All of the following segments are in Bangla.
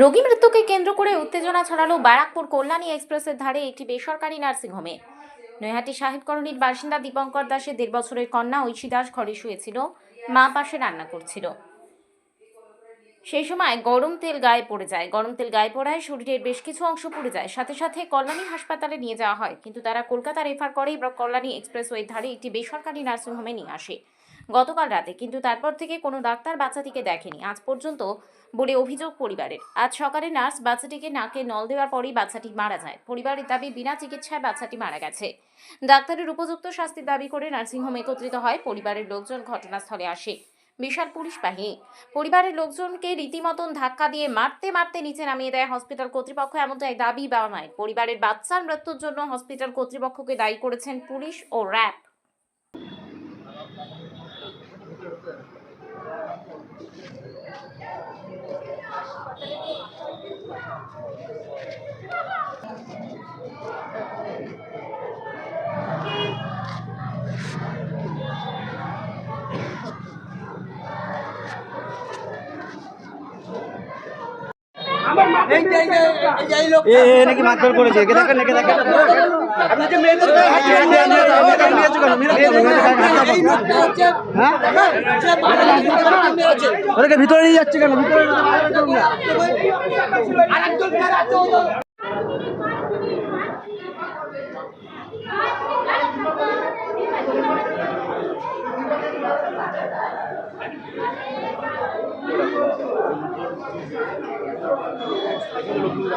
রোগী মৃত্যুকে কেন্দ্র করে উত্তেজনা ছড়ালো ব্যারাকপুর কল্যাণী এক্সপ্রেসের ধারে একটি বেসরকারি নার্সিংহোমে নৈহাটি সাহেব কলোনির বাসিন্দা দীপঙ্কর দাসের দেড় বছরের কন্যা ঐশী দাস ঘরে শুয়েছিল, মা পাশে রান্না করছিল। সেই সময় গরম তেল গায়ে পড়ে যায়। গরম তেল গায়ে পড়ায় শরীরের বেশ কিছু অংশ পড়ে যায়। সাথে সাথে কল্যাণী হাসপাতালে নিয়ে যাওয়া হয়। কিন্তু তারা কলকাতা রেফার করে কল্যাণী এক্সপ্রেসওয়ের ধারে একটি বেসরকারি নার্সিংহোমে নিয়ে আসে। গতকাল রাতে, কিন্তু তারপর থেকে কোনো ডাক্তার বাচ্চাটিকে দেখেনি। আজ পর্যন্ত বলে অভিযোগ পরিবারের। আজ সকালে নার্স বাচ্চাটিকে নাকে নল দেওয়ার পরেই বাচ্চাটি মারা যায়। পরিবারের দাবি, বিনা চিকিৎসায় বাচ্চাটি মারা গেছে। ডাক্তারের উপযুক্ত শাস্তির দাবি করে নার্সিংহোমে একত্রিত হয় পরিবারের লোকজন ঘটনাস্থলে আসে। বিশাল পুলিশ বাহিনী। পরিবারের লোকজনকে রীতিমতন ধাক্কা দিয়ে মারতে মারতে নিচে নামিয়ে দেয় হসপিটাল কর্তৃপক্ষ, এমনটাই দাবি বাবা মায়ের পরিবারের বাচ্চার মৃত্যুর জন্য হসপিটাল কর্তৃপক্ষকে দায়ী করেছেন পুলিশ ও র্যাব। এ নাকি মারধর করেছে একে হ্যাঁ ভিতরে নিয়ে যাচ্ছে কেন ভিতরে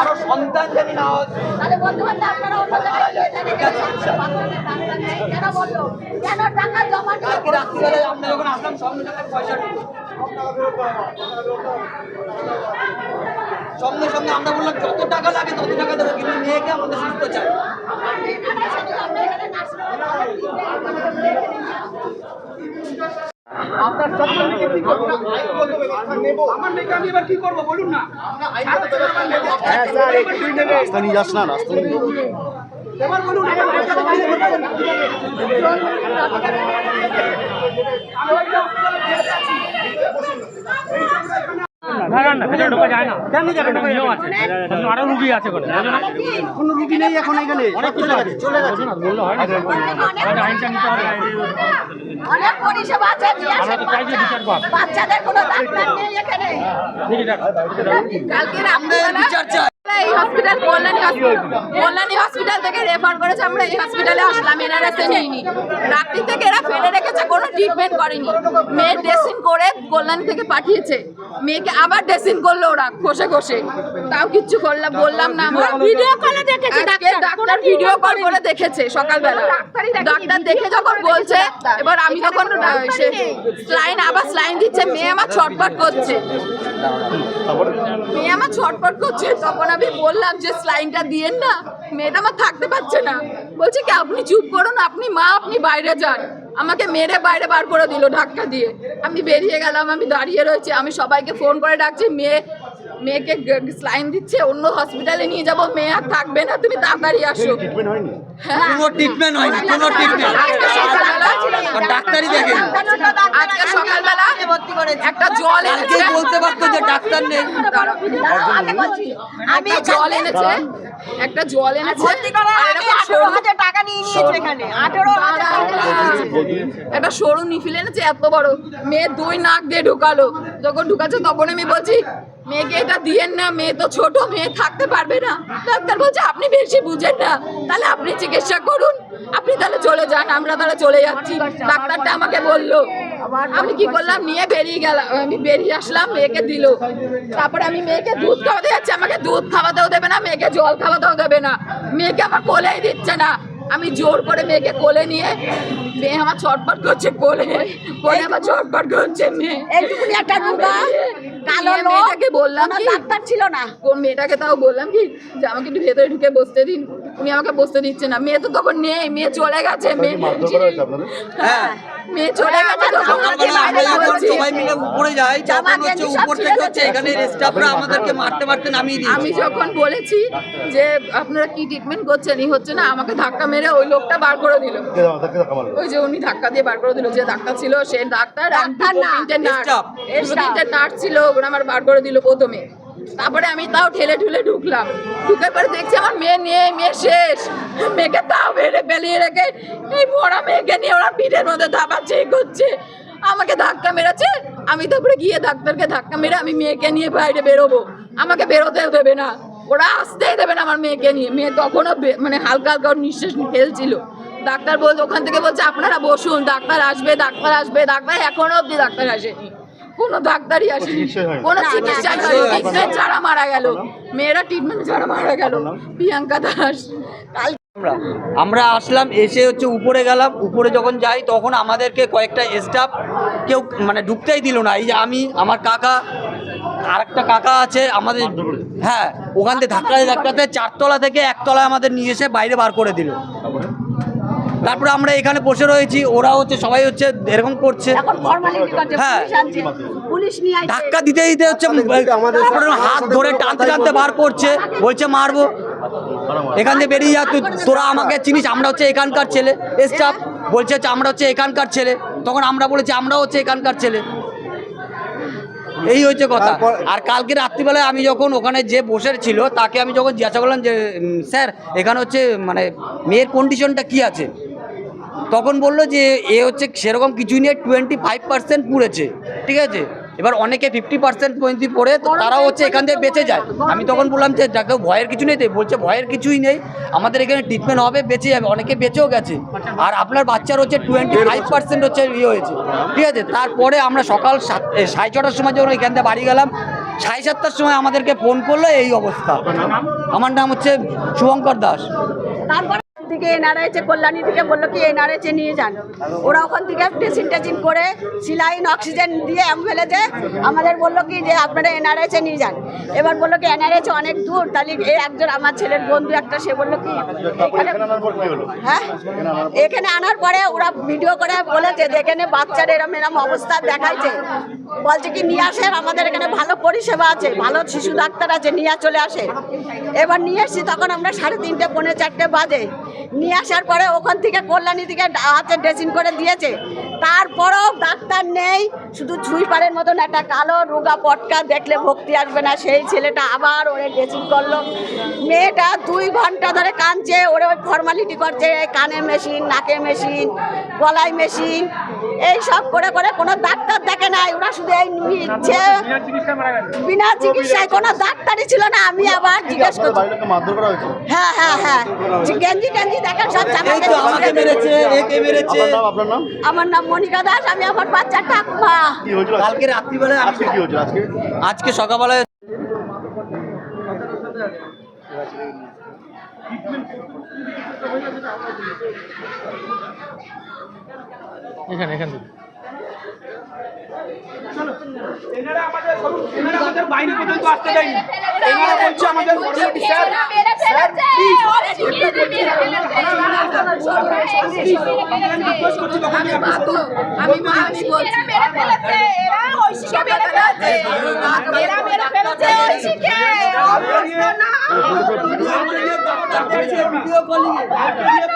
আরও সন্তান জানি না। তাহলে বলতে পারতো আপনারা অন্য জায়গায় গিয়ে। কেন বলল? কেন টাকা জমা কালকে রাত্রিবেলায় আমরা যখন আসলাম সঙ্গে সঙ্গে পয়সা। সঙ্গে সঙ্গে আমরা বললাম যত টাকা লাগে তত টাকা দেবো কিন্তু মেয়েকে আমাদের সুস্থ চাই এখানে এসে দিল, আমরা এখানে নার্সিং আপনার সন্তান নিয়ে কি করব? আমার মেয়েকে আমি এবার কি করব বলুন না? রাস্তা নিয়ে যাস না রাস্তা নিয়ে এবার বলুন আমার মেয়েকে আমি কি করব? দাঁড়ান না ভেতরে ঢোকা যায় না কেন যাবে নিয়ম আছে আরও রুগী আছে ওখানে কোনো রুগী নেই এখন এখানে অনেক চলে গেছে চলে গেছে বললে হয় না আইনটা নিতে হবে অনেক পরিষেবা আছে আমরা আসেন তো চাইছি বিচার পাক। বাচ্চাদের কোনো ডাক্তার নেই এখানে কালকে আমাদের বিচার চাই এই হসপিটাল কল্যাণী কল্যাণী হসপিটাল থেকে রেফার করেছে আমরা এই হসপিটালে আসলাম এনআরএসে নিইনি। রাত্রি থেকে এরা ফেলে রেখেছে কোনো ট্রিটমেন্ট করেনি। মেয়ের ড্রেসিং করে কল্যাণী থেকে পাঠিয়েছে। মেয়েকে আবার ড্রেসিং করল ওরা তাও কিচ্ছু করলাম বললাম না আমরা। ভিডিও কলে দেখেছি ডাক্তার ভিডিও কল করে দেখেছে সকালবেলা। ডাক্তার দেখে যখন বলছে এবার আমি তখন স্লাইন আবার স্লাইন দিচ্ছে মেয়ে আমার ছটপট করছে। মেয়ে আমার ছটপট করছে তখন আমি বললাম যে স্লাইনটা দিয়েন না। মেয়েটা আমার থাকতে পারছে না। বলছে কি, আপনি চুপ করুন, আপনি মা, আপনি বাইরে যান। আমাকে মেরে বাইরে বার করে দিল ধাক্কা দিয়ে। আমি বেরিয়ে গেলাম, আমি দাঁড়িয়ে রয়েছি, আমি সবাইকে ফোন করে ডাকছি, মেয়ে মেয়েকে স্লাইন দিচ্ছে অন্য হসপিটালে নিয়ে যাব মেয়ে আর থাকবে না তুমি তাড়াতাড়ি আসো। ট্রিটমেন্ট হয়নি? হ্যাঁ। কোনো ট্রিটমেন্ট হয়নি কোনো ট্রিটমেন্ট ডাক্তারই দেখেনি। আজকে সকালবেলা একটা জল এনেছে। বলতে পারতো যে ডাক্তার নেই। আমি জল এনেছে। একটা জল এনেছে। টাকা নিয়ে নিয়েছে এখানে। আঠেরো একটা সরু নিফিল এনেছে এত বড়। মেয়ে দুই নাক দিয়ে ঢুকালো। যখন ঢুকাচ্ছে তখন আমি বলছি মেয়েকে এটা দিয়েন না, মেয়ে তো ছোট, মেয়ে থাকতে পারবে না। ডাক্তার বলছে, আপনি বেশি বুঝেন না। তাহলে আপনি চিকিৎসা করুন। আপনি তাহলে চলে যান, আমরা তাহলে চলে যাচ্ছি। ডাক্তারটা আমাকে বলল। আমি কি করলাম নিয়ে বেরিয়ে গেলাম আমি বেরিয়ে আসলাম, মেয়েকে দিল। তারপরে আমি মেয়েকে দুধ খাওয়াতে যাচ্ছি। আমাকে দুধ খাওয়াতেও দেবে না, মেয়েকে জল খাওয়াতেও দেবে না। মেয়েকে আমার কোলেই দিচ্ছে না। আমি জোর করে মেয়েকে কোলে নিয়ে মেয়ে আমার ছটপট করছে কোলে কোলে আমার ছটপট করছে মেয়ে। এইটুকুনি একটা রুগা কালো মেয়েটাকে বললাম কি ডাক্তার ছিল না। কোন মেয়েটাকে তাও বললাম কি যে আমাকে একটু ভেতরে ঢুকে বসতে দিন উনি আমাকে বসতে দিচ্ছে না। মেয়ে তো তখন নেই মেয়ে চলে গেছে মেয়ে হ্যাঁ মেয়ে চলে গেছে সবাই মিলে উপরে যাই তখন হচ্ছে উপর থেকে হচ্ছে এখানে স্টাফরা আমাদেরকে মারতে মারতে নামিয়ে দিয়েছে। আমি যখন বলেছি যে আপনারা কি ট্রিটমেন্ট করছেন এই হচ্ছে না আমাকে ধাক্কা মেরে ওই লোকটা বার করে দিল। ওই যে উনি ধাক্কা দিয়ে বার করে দিল যে ডাক্তার ছিল সে ডাক্তার ডাক্তার না, তিনটে নার্স ছিল ওরা আমার বার করে দিল প্রথমে। তারপরে আমি তাও ঠেলে ঠুলে ঢুকলাম। ঢুকে পরে দেখছি আমার মেয়ে নিয়ে মেয়ে শেষ। মেয়েকে তাও বেড়ে পেলিয়ে রেখে এই মরা মেয়েকে নিয়ে ওরা পিঠের মধ্যে ধাপাচ্ছে করছে আমাকে ধাক্কা মেরেছে আমি তারপরে গিয়ে ডাক্তারকে ধাক্কা মেরে আমি মেয়েকে নিয়ে বাইরে বেরোবো। আমাকে বেরোতেও দেবে না। ওরা আসতেই দেবে না আমার মেয়েকে নিয়ে। মেয়ে তখনও মানে হালকা হালকা ওর নিঃশ্বাস ফেলছিল ডাক্তার বলছে ওখান থেকে বলছে আপনারা বসুন ডাক্তার আসবে ডাক্তার আসবে ডাক্তার এখনও অব্দি ডাক্তার আসেনি। কোনো ডাক্তারই আসেনি। কোনো চিকিৎসা ট্রিটমেন্ট ছাড়া মারা গেল। মেয়েরা ট্রিটমেন্ট ছাড়া মারা গেল। প্রিয়াঙ্কা দাস। কাল আমরা। আমরা আসলাম এসে হচ্ছে উপরে গেলাম উপরে যখন যাই তখন আমাদেরকে কয়েকটা স্টাফ কেউ মানে ঢুকতেই দিল না। এই যে আমি আমার কাকা আর একটা কাকা আছে আমাদের হ্যাঁ ওখান থেকে ধাক্কাতে ধাক্কাতে চারতলা থেকে একতলায় আমাদের নিয়ে এসে বাইরে বার করে দিল। তারপরে আমরা এখানে বসে রয়েছি ওরা হচ্ছে সবাই হচ্ছে এরকম করছে। এখন ফর্মালিটি করছে হ্যাঁ। ধাক্কা দিতে দিতে হচ্ছে হাত ধরে টানতে টানতে বার করছে বলছে মারবো। এখান থেকে বেরিয়ে যা তুই তোরা আমাকে চিনিস আমরা হচ্ছে এখানকার ছেলে। স্টাফ বলছে হচ্ছে আমরা হচ্ছে এখানকার ছেলে। তখন আমরা বলেছি আমরা হচ্ছে এখানকার ছেলে। এই হচ্ছে কথা। আর কালকে রাত্রিবেলায় আমি যখন ওখানে যে বসে ছিল তাকে আমি যখন জিজ্ঞাসা করলাম যে স্যার এখানে হচ্ছে মানে মেয়ের কন্ডিশনটা কি আছে? তখন বলল যে এ হচ্ছে সেরকম কিছুই নিয়ে টোয়েন্টি ফাইভ পার্সেন্ট পুড়েছে। ঠিক আছে? এবার অনেকে ফিফটি পার্সেন্ট পর্যন্ত পড়ে তো তারাও হচ্ছে এখান থেকে বেঁচে যায়। আমি তখন বললাম যে ডাক্তার ভয়ের কিছু নেই তো বলছে ভয়ের কিছুই নেই আমাদের এখানে ট্রিটমেন্ট হবে বেঁচে যাবে অনেকে বেঁচেও গেছে। আর আপনার বাচ্চার হচ্ছে টোয়েন্টি ফাইভ পার্সেন্ট হচ্ছে ইয়ে হয়েছে। ঠিক আছে তারপরে আমরা সকাল সাত সাড়ে ছটার সময় যখন এখান থেকে বাড়ি গেলাম সাড়ে সাতটার সময় আমাদেরকে ফোন করল এই অবস্থা। আমার নাম হচ্ছে শুভঙ্কর দাস। থেকে এনআরআইচে কল্যাণী থেকে বলল কি এনআরআইচে নিয়ে যান। ওরা ওখান থেকে ড্রেসিং টেসিং করে সিলাইন অক্সিজেন দিয়ে অ্যাম্বুলেন্সে আমাদের বলল কি যে আপনারা এনআরআইচে নিয়ে যান। এবার বলল কি এনআরআইচে অনেক দূর তাহলে এই একজন আমার ছেলের বন্ধু একটা সে বলল কি হ্যাঁ এখানে আনার পরে ওরা ভিডিও করে বলেছে যে এখানে বাচ্চার এরম এরম অবস্থা দেখাইছে। বলছে কি, নিয়ে আসেন, আমাদের এখানে ভালো পরিষেবা আছে, ভালো শিশু ডাক্তার আছে, নিয়ে চলে আসে। এবার নিয়ে এসছি, তখন আমরা সাড়ে তিনটে, পৌনে চারটে বাজে। নিয়ে আসার পরে ওখান থেকে কল্যাণী থেকে হাতে ড্রেসিং করে দিয়েছে। তারপরেও ডাক্তার নেই, শুধু ছুঁই পাড়ের মতন একটা কালো রোগা পটকা দেখলে ভক্তি আসবে না। সেই ছেলেটা আবার ওরে ড্রেসিং করল। মেয়েটা দুই ঘণ্টা ধরে কাঁদছে, ওরে ওই ফর্মালিটি করছে, কানে মেশিন নাকে মেশিন গলায় মেশিন এই সব করে করে কোনো ডাক্তার দেখে নাই। ওরা শুধু এই নিচ্ছে বিনা চিকিৎসায় কোনো ডাক্তারই ছিল না আমি আবার জিজ্ঞেস করছি। হ্যাঁ হ্যাঁ হ্যাঁ। গেঞ্জি টেঞ্জি দেখেন সব জামা এই তো আমাকে মেরেছে একে মেরেছে। আপনার নাম আপনার নাম? আমার নাম মনিকা দাস আমি আমার বাচ্চার ঠাকুমা? কালকে রাত্রিবেলায় আজকে সকালবেলায় এখানে এখান থেকে। এনারা আমাদের এনারা আমাদের বাইরে পর্যন্ত আসতে দেয়নি এনারা বলছে আমাদের ফর্মালিটি স্যার ভিডিও কলিং হয়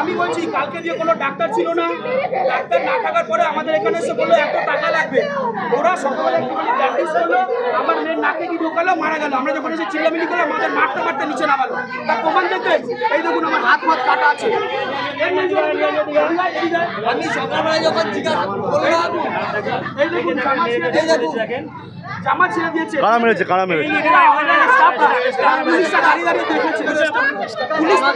আমি বলছি কালকে দিয়ে কোনো ডাক্তার ছিল না। ডাক্তার না থাকার পরে আমাদের এখানে এসে বলল এত টাকা লাগবে। ওরা সকালে প্র্যাকটিস করল আমার মেয়ের নাকে কি ঢোকালো মারা গেল। আমরা যখন এসে চিল্লামিলি করলাম আমাদের মারতে মারতে নিচে নামালো। তার প্রমাণ দেখতে এই দেখুন আমার হাত মাত কাটা আছে। এই আমি সকালবেলায় যখন জিজ্ঞাসা করলাম এই দেখুন ছিঁড়ে দিয়েছে জামা ছিঁড়ে দিয়েছে। কারা মেরেছে কারা মেরেছে? পুলিশরা